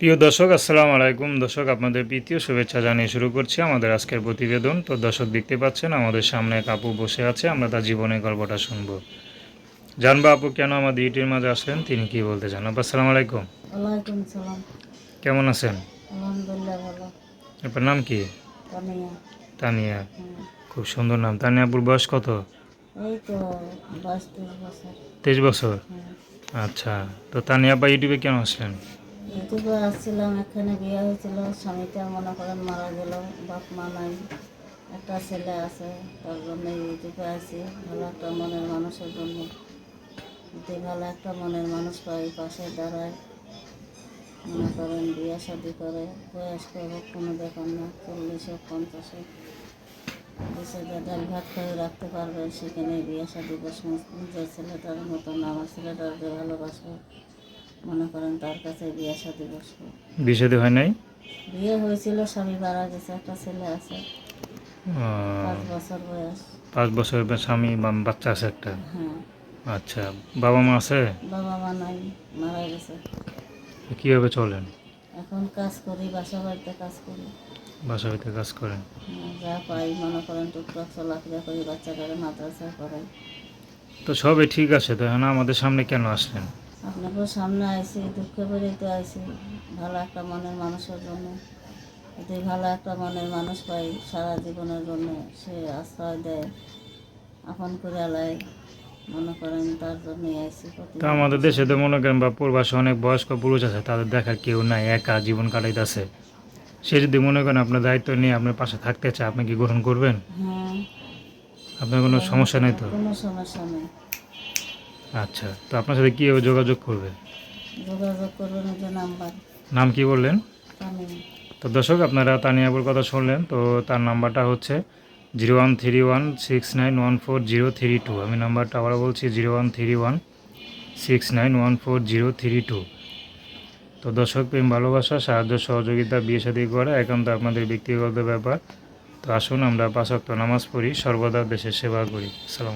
প্রিয় দর্শক আসসালামু আলাইকুম। দর্শক আপনাদের প্রীতীয় শুভেচ্ছা জানিয়ে শুরু করছি আমাদের আজকের প্রতিবেদন। তো দর্শক দেখতে পাচ্ছেন আমাদের সামনে এক আপু বসে আছে আমরা তার জীবনের গল্পটা শুনব। জানব আপু কেন আমাদের ইউটিউবের মাঝে আসলেন তিনি কি বলতে চান? আপু আসসালামু আলাইকুম। কেমন আছেন? আপনার নাম কি? তানিয়া। খুব সুন্দর নাম। তানিয়া আপুর বয়স কত? তেইশ বছর। আচ্ছা। তো তানিয়া আপা ইউটিউবে কেন আসলেন? ইউটিউবে আসছিলাম, এখানে বিয়ে হয়েছিল, স্বামীটা মনে করেন মারা গেল, বাপ মা নাই, একটা ছেলে আছে, তার জন্য ইউটিউবে আসি ভালো একটা মনের মানুষের জন্য। যদি ভালো একটা মনের মানুষ পাই, পাশে দাঁড়ায়, মনে করেন বিয়ে শাদি করে, বয়স্ক হোক, কোনো ব্যাপার না, চল্লিশে পঞ্চাশে দেশে ডাল ভাত করে রাখতে পারবে সেখানে বিয়ে শাদি বসে নিজের ছেলেটার মতন, আমার ছেলেটাকে ভালোবাসবো মনে করেন তার কাছে বিয়ে শাদি বসবো। বিষাদে হয় নাই? বিয়ে হয়েছিল স্বামী মারা গেছে একটা ছেলে আছে। পাঁচ বছর বয়স। পাঁচ বছর স্বামী বাচ্চা আছে একটা? হ্যাঁ। আচ্ছা বাবা মা আছে? বাবা মা নাই মারা গেছে। কীভাবে চলেন? এখন কাজ করি বাসা বাড়িতে কাজ করি। বাসা বাড়িতে কাজ করেন? হ্যাঁ, যা পাই মনে করেন টুকটাক চলাফেরা করি বাচ্চাটাকে মাদ্রাসা করাই তো সবই ঠিক আছে তো এখন আমাদের সামনে কেন আসলেন? আপনাকেও সামনে আইসি দুঃখে বেরোতে আইসি। ভালো একটা মনের মানুষের জন্য। যদি ভালো একটা মনের মানুষ পাই সারা জীবনের জন্য সে আশ্রয় দেয় আপন করে আলায় মনে করেন তার জন্যই আইসি তো আমাদের দেশে তো মনে করেন বা প্রবাসে অনেক বয়স্ক পুরুষ আছে তাদের দেখার কেউ নাই একা জীবন কাটাইতেছে। সে যদি মনে করেন আপনার দায়িত্ব নিয়ে আপনার পাশে থাকতে চায় আপনি কি গ্রহণ করবেন? হ্যাঁ। আপনার কোনো সমস্যা নেই তো? কোনো সমস্যা নেই। আচ্ছা তো আপনার সাথে কীভাবে যোগাযোগ করবে? যোগাযোগ করবেন ওই যে নাম্বার। নাম কি বললেন? তো দর্শক আপনারা তানিয়াবুর কথা শুনলেন তো তার নাম্বারটা হচ্ছে zero one three one six nine one four zero three two. আমি নাম্বারটা আবার বলছি zero one three one six nine one four zero three two. তো দর্শক প্রেম ভালোবাসা সাহায্য সহযোগিতা বিয়ে সাদী করা একান্ত আপনাদের ব্যক্তিগত ব্যাপার। তো আসুন আমরা পাঁচক্ত নামাজ পড়ি সর্বদা দেশের সেবা করি। সালাম